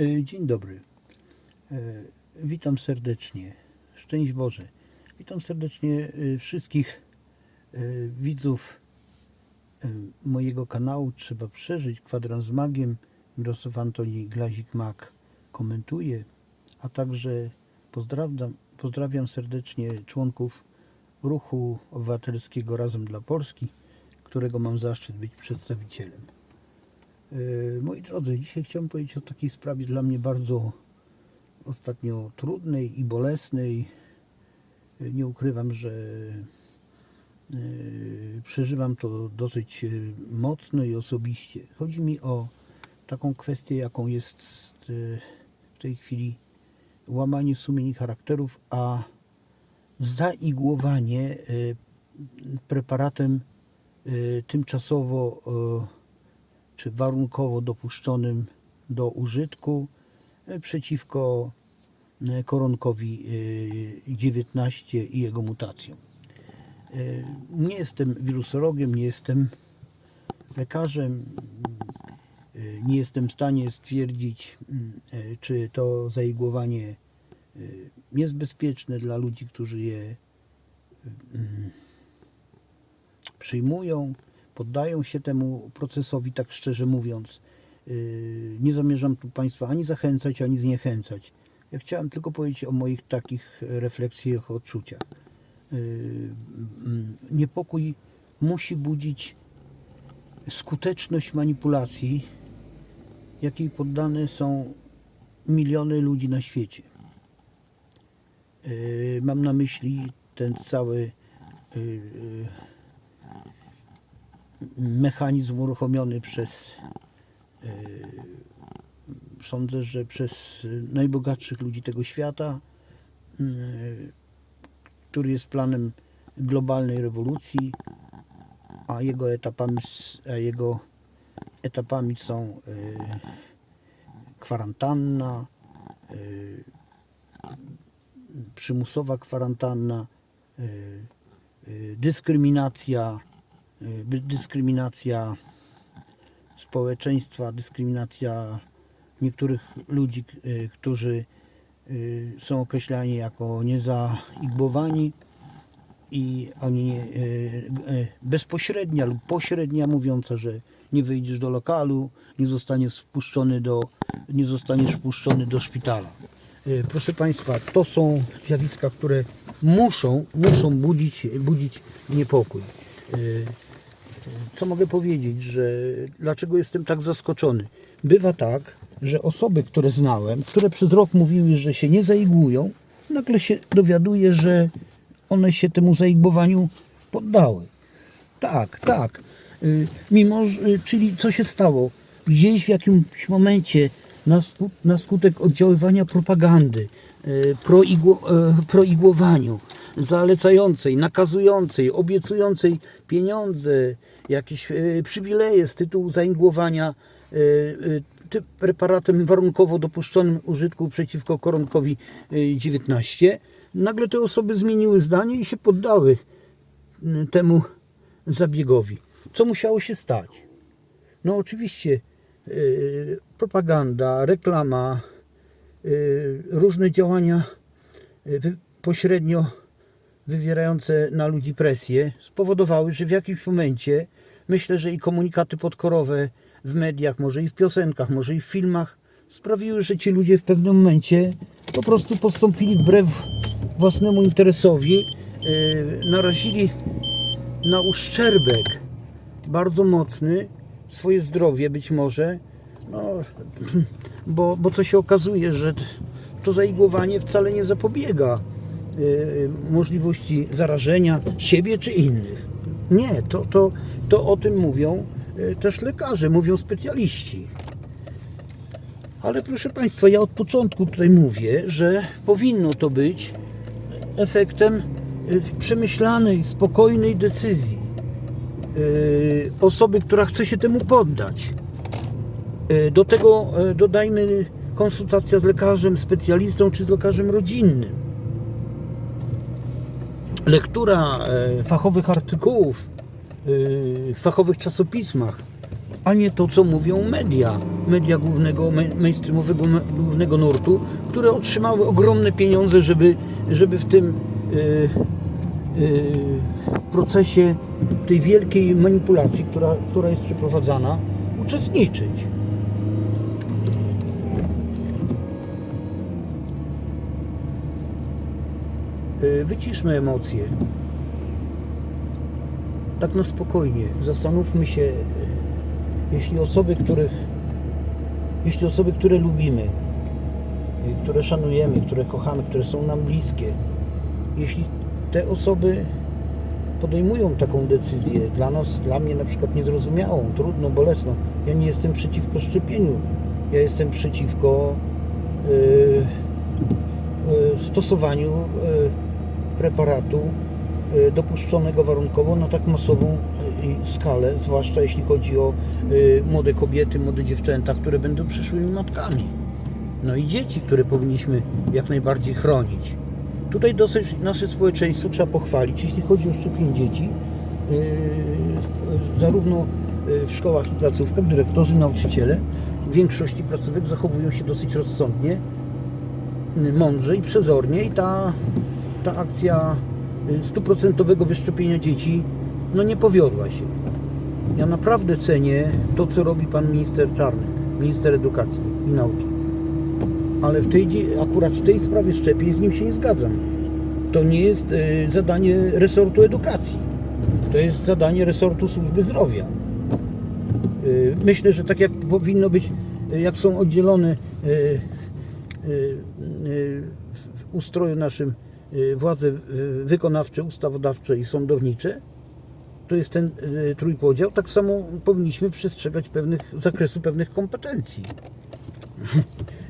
E, Dzień dobry. E, Witam serdecznie. Szczęść Boże. Witam serdecznie e, wszystkich widzów mojego kanału Trzeba Przeżyć. Kwadrans z Magiem. Mirosław Antoni Glazik-Mag komentuje, a także pozdrawiam, pozdrawiam serdecznie członków ruchu obywatelskiego Razem dla Polski, którego mam zaszczyt być przedstawicielem. E, Moi drodzy, dzisiaj chciałem powiedzieć o takiej sprawie dla mnie bardzo ostatnio trudnej i bolesnej. E, Nie ukrywam, że e, przeżywam to dosyć mocno i osobiście. Chodzi mi o taką kwestię, jaką jest w tej chwili łamanie sumień i charakterów, a zaigłowanie preparatem tymczasowo czy warunkowo dopuszczonym do użytku e, przeciwko e, koronkowi e, 19 i jego mutacjom. E, Nie jestem wirusologiem, nie jestem lekarzem, e, nie jestem w stanie stwierdzić, e, czy to zaigłowanie e, jest bezpieczne dla ludzi, którzy je mm, przyjmują, poddają się temu procesowi, tak szczerze mówiąc. Yy, Nie zamierzam tu Państwa ani zachęcać, ani zniechęcać. Ja chciałem tylko powiedzieć o moich takich refleksjach, odczuciach. Yy, mm, Niepokój musi budzić skuteczność manipulacji, jakiej poddane są miliony ludzi na świecie. Yy, Mam na myśli ten cały mechanizm uruchomiony przez yy, sądzę, że przez najbogatszych ludzi tego świata, który jest planem globalnej rewolucji, a jego etapami, a jego etapami są yy, kwarantanna, yy, przymusowa kwarantanna, dyskryminacja, dy- dyskryminacja społeczeństwa, dyskryminacja niektórych ludzi, yy, którzy yy, są określani jako niezaigbowani i oni nie, bezpośrednia lub pośrednia mówiąca, że nie wyjdziesz do lokalu, nie zostaniesz wpuszczony do, nie zostaniesz wpuszczony do szpitala. Proszę Państwa, to są zjawiska, które muszą, muszą budzić, budzić niepokój. Co mogę powiedzieć, że dlaczego jestem tak zaskoczony? Bywa tak, że osoby, które znałem, które przez rok mówiły, że się nie zaigłują, nagle się dowiaduję, że one się temu zaigłowaniu poddały. Tak, tak. Y, Mimo, y, czyli co się stało? Gdzieś w jakimś momencie na, sku, na skutek oddziaływania propagandy, proigło, y, proigłowaniu, zalecającej, nakazującej, obiecującej pieniądze, jakieś y, przywileje z tytułu zaigłowania ty- preparatem warunkowo dopuszczonym użytku przeciwko koronkowi y, 19, nagle te osoby zmieniły zdanie i się poddały temu zabiegowi. Co musiało się stać? No oczywiście propaganda, reklama, różne działania wy, pośrednio wywierające na ludzi presję spowodowały, że w jakimś momencie myślę, że i komunikaty podkorowe w mediach, może i w piosenkach, może i w filmach sprawiły, że ci ludzie w pewnym momencie po prostu postąpili wbrew własnemu interesowi, yy, narazili na uszczerbek bardzo mocny, swoje zdrowie być może, no, bo, bo co się okazuje, że to zaigłowanie wcale nie zapobiega y, możliwości zarażenia siebie czy innych. Nie, to, to, to o tym mówią y, też lekarze, mówią specjaliści. Ale proszę Państwa, ja od początku tutaj mówię, że powinno to być efektem y, przemyślanej, spokojnej decyzji y, osoby, która chce się temu poddać. Y, Do tego y, dodajmy konsultacja z lekarzem specjalistą czy z lekarzem rodzinnym. Lektura e, fachowych artykułów w fachowych czasopismach a nie to, co mówią media. Media głównego, ma- mainstreamowego ma- głównego nurtu, które otrzymały ogromne pieniądze, żeby, żeby w tym procesie tej wielkiej manipulacji, która, która jest przeprowadzana, uczestniczyć. Wyciszmy emocje. Tak na spokojnie. Zastanówmy się, y, jeśli osoby, których, jeśli osoby, które lubimy, y, które szanujemy, które kochamy, które są nam bliskie, jeśli te osoby podejmują taką decyzję, dla nas, dla mnie na przykład niezrozumiałą, trudną, bolesną, ja nie jestem przeciwko szczepieniu. Ja jestem przeciwko y, y, stosowaniu y, preparatu y, dopuszczonego warunkowo na tak masową y, skalę, zwłaszcza jeśli chodzi o y, młode kobiety, młode dziewczęta, które będą przyszłymi matkami. No i dzieci, które powinniśmy jak najbardziej chronić. Tutaj dosyć nasze społeczeństwo trzeba pochwalić, jeśli chodzi o szczepienie dzieci, zarówno w szkołach i placówkach, dyrektorzy, nauczyciele, w większości placówek zachowują się dosyć rozsądnie, mądrze i przezornie i ta, ta akcja yy, stuprocentowego wyszczepienia dzieci no nie powiodła się. Ja naprawdę cenię to, co robi pan minister Czarnek, minister edukacji i nauki ale w tej, akurat w tej sprawie szczepień z nim się nie zgadzam. To nie jest e, zadanie resortu edukacji. To jest zadanie resortu służby zdrowia. E, Myślę, że tak jak powinno być, jak są oddzielone w ustroju naszym władze e, wykonawcze, ustawodawcze i sądownicze, to jest ten e, trójpodział, tak samo powinniśmy przestrzegać pewnych zakresu pewnych kompetencji.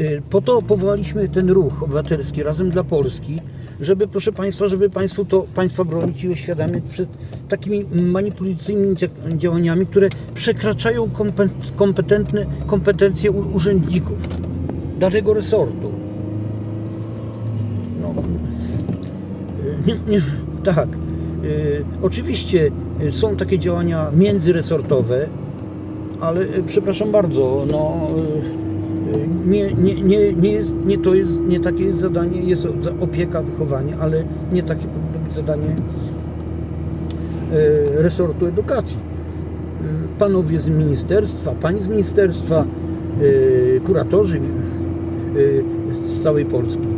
Y, Po to powołaliśmy ten ruch obywatelski razem dla Polski, żeby, proszę Państwa, żeby Państwu to Państwa bronić i oświadamiać przed takimi manipulacyjnymi dzia- działaniami, które przekraczają kompe- kompetentne kompetencje urzędników danego resortu. No, y, nie, nie, tak. Y, Oczywiście y, są takie działania międzyresortowe, ale y, przepraszam bardzo, no nie, nie, nie, nie, jest, nie to jest, nie takie jest zadanie, jest opieka, wychowanie, ale nie takie powinno być zadanie resortu edukacji. Panowie z ministerstwa, pani z ministerstwa, kuratorzy z całej Polski.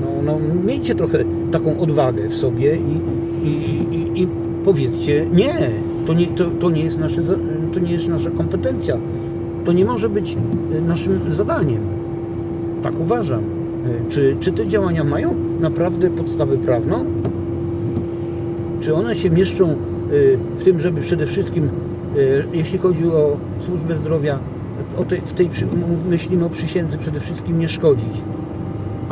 No, no, miejcie trochę taką odwagę w sobie i, i, i, i powiedzcie nie, to nie, to, to, nie jest nasze, to nie jest nasza kompetencja. To nie może być y, naszym zadaniem. Tak uważam. Y, Czy, czy te działania mają naprawdę podstawę prawną? Czy one się mieszczą y, w tym, żeby przede wszystkim, jeśli chodzi o służbę zdrowia, o tej, w tej myślimy o przysiędze przede wszystkim nie szkodzić.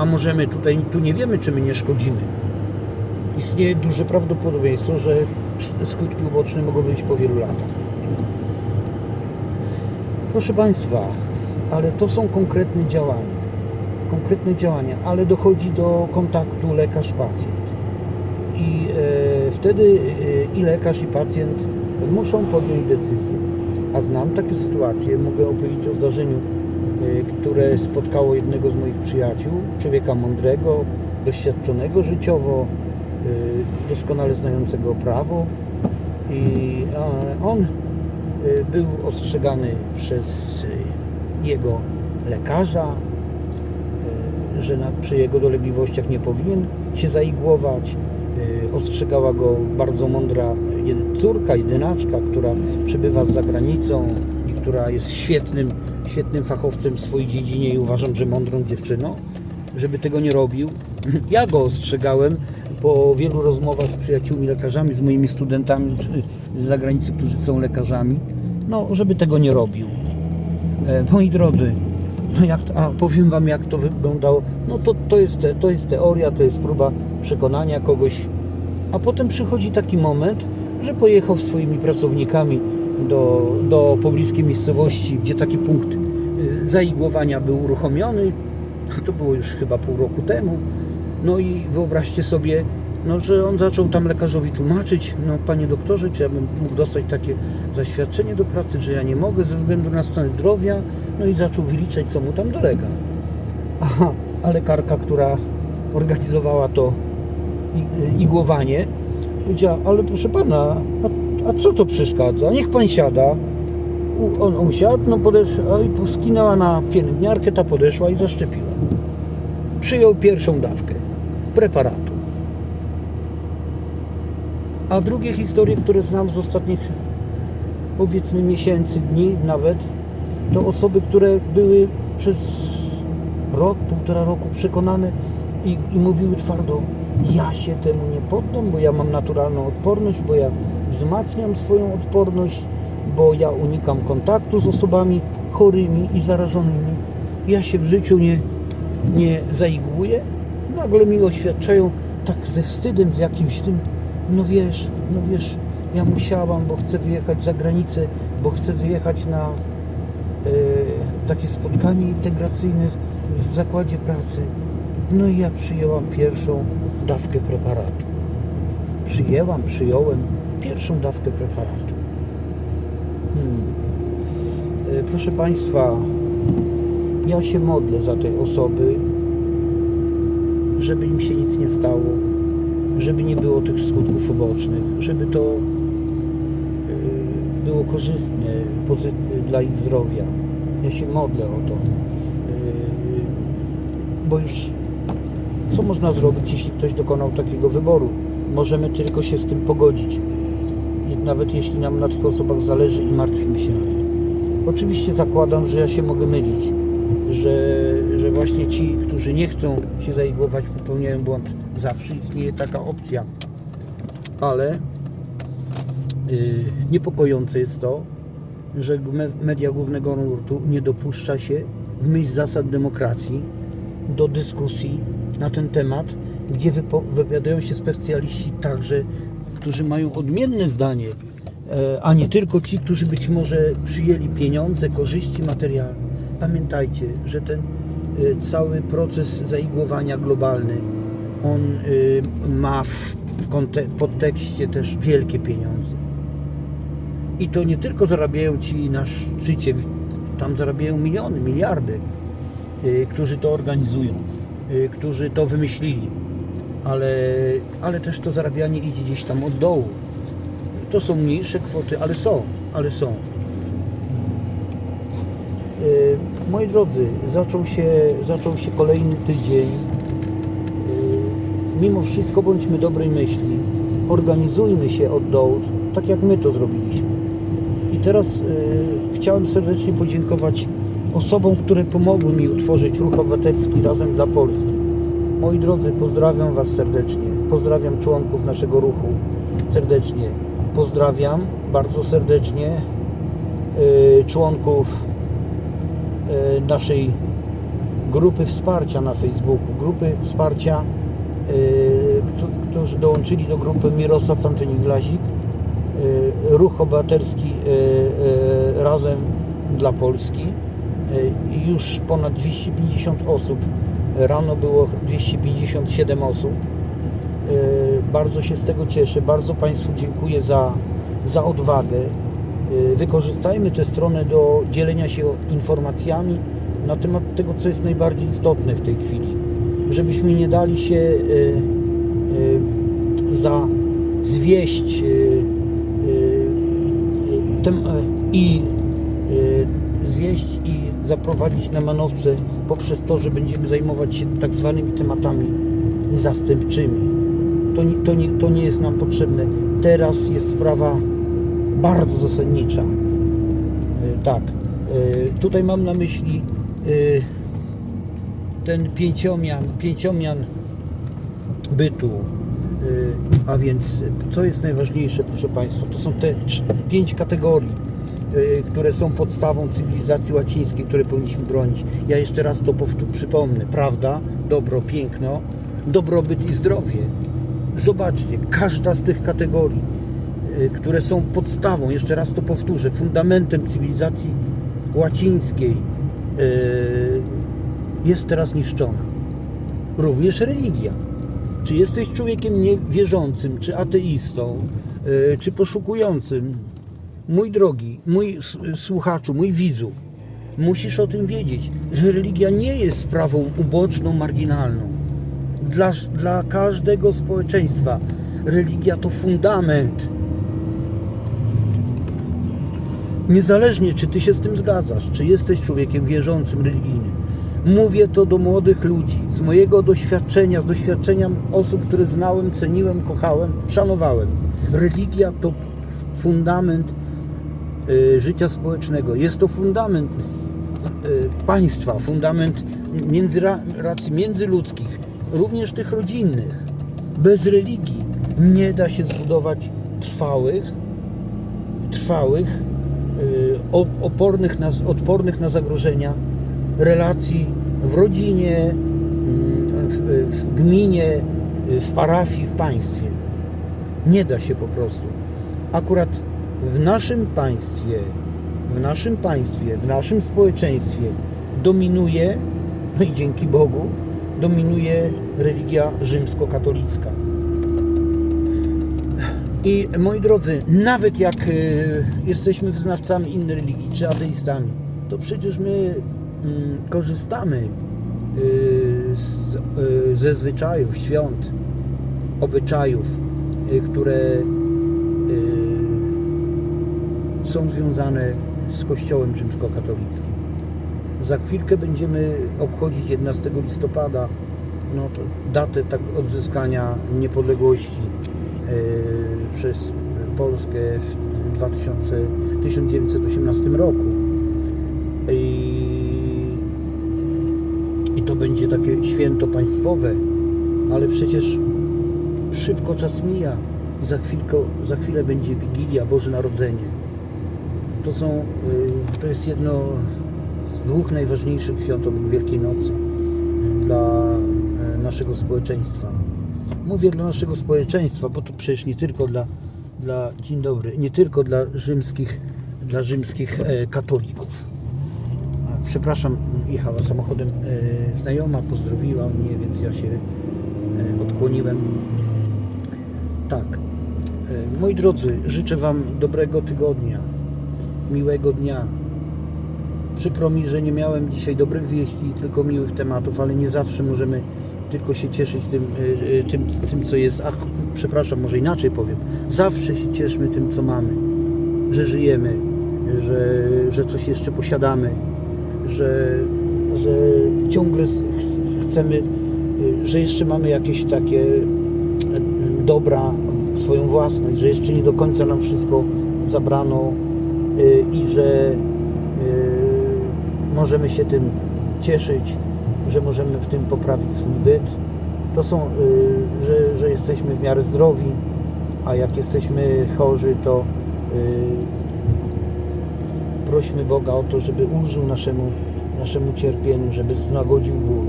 A możemy tutaj, tu nie wiemy, czy my nie szkodzimy. Istnieje duże prawdopodobieństwo, że skutki uboczne mogą być po wielu latach. Proszę Państwa, ale to są konkretne działania. Konkretne działania, ale dochodzi do kontaktu lekarz-pacjent. I e, wtedy e, i lekarz, i pacjent muszą podjąć decyzję. A znam takie sytuacje, mogę opowiedzieć o zdarzeniu, które spotkało jednego z moich przyjaciół, człowieka mądrego, doświadczonego życiowo, e, doskonale znającego prawo. I on e, był ostrzegany przez jego lekarza, że przy jego dolegliwościach nie powinien się zaigłować. Ostrzegała go bardzo mądra córka, jedynaczka, która przybywa z zagranicą i która jest świetnym, świetnym fachowcem w swojej dziedzinie i uważam, że mądrą dziewczyną, żeby tego nie robił. Ja go ostrzegałem po wielu rozmowach z przyjaciółmi lekarzami, z moimi studentami z zagranicy, którzy są lekarzami, no, żeby tego nie robił. E, moi drodzy, no jak, to- a powiem Wam, jak to wyglądało. No to, to, jest to jest teoria, to jest próba przekonania kogoś, a potem przychodzi taki moment, że pojechał swoimi pracownikami do, do pobliskiej miejscowości, gdzie taki punkt y, zaigłowania był uruchomiony. To było już chyba pół roku temu. No i wyobraźcie sobie, no, że on zaczął tam lekarzowi tłumaczyć, no panie doktorze, czy ja bym mógł dostać takie zaświadczenie do pracy, że ja nie mogę ze względu na stan zdrowia, no i zaczął wyliczać, co mu tam dolega. Aha, a lekarka, która organizowała to i- igłowanie, powiedziała, ale proszę pana, a, co to przeszkadza? Niech pan siada. U, on usiadł, no podeszła i skinęła na pielęgniarkę, ta podeszła i zaszczepiła. Przyjął pierwszą dawkę preparatu. A drugie historie, które znam z ostatnich powiedzmy miesięcy, dni nawet, to osoby, które były przez rok, półtora roku przekonane i, i mówiły twardo, ja się temu nie poddam, bo ja mam naturalną odporność, bo ja wzmacniam swoją odporność, bo ja unikam kontaktu z osobami chorymi i zarażonymi. Ja się w życiu nie, nie zaigłuję. Nagle mi oświadczają tak ze wstydem, z jakimś tym, no wiesz, no wiesz, ja musiałam, bo chcę wyjechać za granicę, bo chcę wyjechać na e, takie spotkanie integracyjne w zakładzie pracy. No i ja przyjęłam pierwszą dawkę preparatu. Przyjęłam, przyjąłem pierwszą dawkę preparatu. Hmm. E, Proszę Państwa, ja się modlę za te osoby, żeby im się nic nie stało, żeby nie było tych skutków ubocznych, żeby to e, było korzystne dla ich zdrowia. Ja się modlę o to, E, bo już co można zrobić, jeśli ktoś dokonał takiego wyboru? Możemy tylko się z tym pogodzić. Nawet jeśli nam na tych osobach zależy i martwimy się na tym. Oczywiście zakładam, że ja się mogę mylić, że, że właśnie ci, którzy nie chcą się zaigłować, popełniają błąd. Zawsze istnieje taka opcja. Ale yy, niepokojące jest to, że me- media głównego nurtu nie dopuszcza się w myśl zasad demokracji do dyskusji na ten temat, gdzie wypo- wypowiadają się specjaliści także, którzy mają odmienne zdanie, e, a nie tylko ci, którzy być może przyjęli pieniądze, korzyści materialne. Pamiętajcie, że ten e, cały proces zaigłowania globalny, on e, ma w podtekście też wielkie pieniądze. I to nie tylko zarabiają ci na szczycie, tam zarabiają miliony, miliardy, którzy to organizują, którzy to wymyślili, ale, ale też to zarabianie idzie gdzieś tam od dołu. To są mniejsze kwoty, ale są, ale są. Y, Moi drodzy, zaczął się, zaczął się kolejny tydzień. Y, Mimo wszystko bądźmy dobrej myśli. Organizujmy się od dołu, tak jak my to zrobiliśmy. I teraz y, chciałem serdecznie podziękować osobom, które pomogły mi utworzyć ruch obywatelski razem dla Polski. Moi drodzy, pozdrawiam Was serdecznie. Pozdrawiam członków naszego ruchu serdecznie. Pozdrawiam bardzo serdecznie y, członków y, naszej grupy wsparcia na Facebooku, grupy wsparcia, y, któ- którzy dołączyli do grupy Mirosław Antoni Glazik, Ruch Obywatelski Razem dla Polski. Już ponad 250 osób. Rano było 257 osób. Y, Bardzo się z tego cieszę. Bardzo Państwu dziękuję za, za odwagę. Y, Wykorzystajmy tę stronę do dzielenia się informacjami na temat tego, co jest najbardziej istotne w tej chwili. Żebyśmy nie dali się y, y, za zwieść y, y, y, y, i i zaprowadzić na manowce poprzez to, że będziemy zajmować się tak zwanymi tematami zastępczymi. To nie, to, nie, to nie jest nam potrzebne. Teraz jest sprawa bardzo zasadnicza. Y, Tak. Y, Tutaj mam na myśli y, ten pięciomian, pięciomian bytu. A więc co jest najważniejsze, proszę Państwa? To są te pięć kategorii, które są podstawą cywilizacji łacińskiej, które powinniśmy bronić. Ja jeszcze raz to przypomnę. Prawda, dobro, piękno, dobrobyt i zdrowie. Zobaczcie, każda z tych kategorii, y, które są podstawą, jeszcze raz to powtórzę, fundamentem cywilizacji łacińskiej, y, jest teraz niszczona. Również religia. Czy jesteś człowiekiem niewierzącym, czy ateistą, czy poszukującym? Mój drogi, mój słuchaczu, mój widzu, musisz o tym wiedzieć, że religia nie jest sprawą uboczną, marginalną. Dla, dla każdego społeczeństwa religia to fundament. Niezależnie, czy ty się z tym zgadzasz, czy jesteś człowiekiem wierzącym, religijnym. Mówię to do młodych ludzi, z mojego doświadczenia, z doświadczenia osób, które znałem, ceniłem, kochałem, szanowałem. Religia to fundament życia społecznego. Jest to fundament y, państwa, fundament między, międzyludzkich, również tych rodzinnych. Bez religii nie da się zbudować trwałych, trwałych, y, opornych na, odpornych na zagrożenia relacji w rodzinie, w, w gminie, y, w parafii, w państwie. Nie da się po prostu. Akurat w naszym państwie, w naszym państwie, w naszym społeczeństwie dominuje, no i dzięki Bogu, dominuje religia rzymskokatolicka. I moi drodzy, nawet jak y, jesteśmy wyznawcami innej religii, czy ateistami, to przecież my mm, korzystamy y, z, y, ze zwyczajów, świąt, obyczajów, które są związane z Kościołem rzymskokatolickim. Za chwilkę będziemy obchodzić 11 listopada no to datę tak odzyskania niepodległości e, przez Polskę w 2000, 1918 roku. I, I to będzie takie święto państwowe, ale przecież szybko czas mija i za, chwilkę, za chwilę będzie Wigilia, Boże Narodzenie. To są, y, to jest jedno z dwóch najważniejszych świąt obok Wielkiej Nocy dla e, naszego społeczeństwa. Mówię dla naszego społeczeństwa, bo to przecież nie tylko dla, dla dzień dobry, nie tylko dla rzymskich, dla rzymskich e, katolików. Przepraszam, jechała samochodem e, znajoma, pozdrowiła mnie, więc ja się e, odkłoniłem. Tak. Moi drodzy, życzę Wam dobrego tygodnia, miłego dnia. Przykro mi, że nie miałem dzisiaj dobrych wieści, tylko miłych tematów, ale nie zawsze możemy tylko się cieszyć tym, y, y, tym, tym co jest. Ach, przepraszam, może inaczej powiem. Zawsze się cieszmy tym, co mamy, że żyjemy, że, że coś jeszcze posiadamy, że, że ciągle ch- chcemy, y, że jeszcze mamy jakieś takie dobra, swoją własność, że jeszcze nie do końca nam wszystko zabrano i że y, możemy się tym cieszyć, że możemy w tym poprawić swój byt. To są, y, że, że jesteśmy w miarę zdrowi, a jak jesteśmy chorzy, to y, prośmy Boga o to, żeby ulżył naszemu, naszemu cierpieniu, żeby znagodził ból.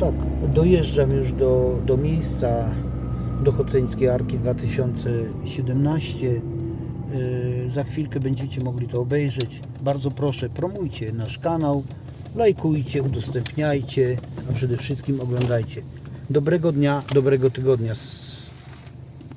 Tak, dojeżdżam już do, do miejsca, do Choceńskiej Arki 2017. Za chwilkę będziecie mogli to obejrzeć. Bardzo proszę, promujcie nasz kanał, lajkujcie, udostępniajcie, a przede wszystkim oglądajcie. Dobrego dnia, dobrego tygodnia.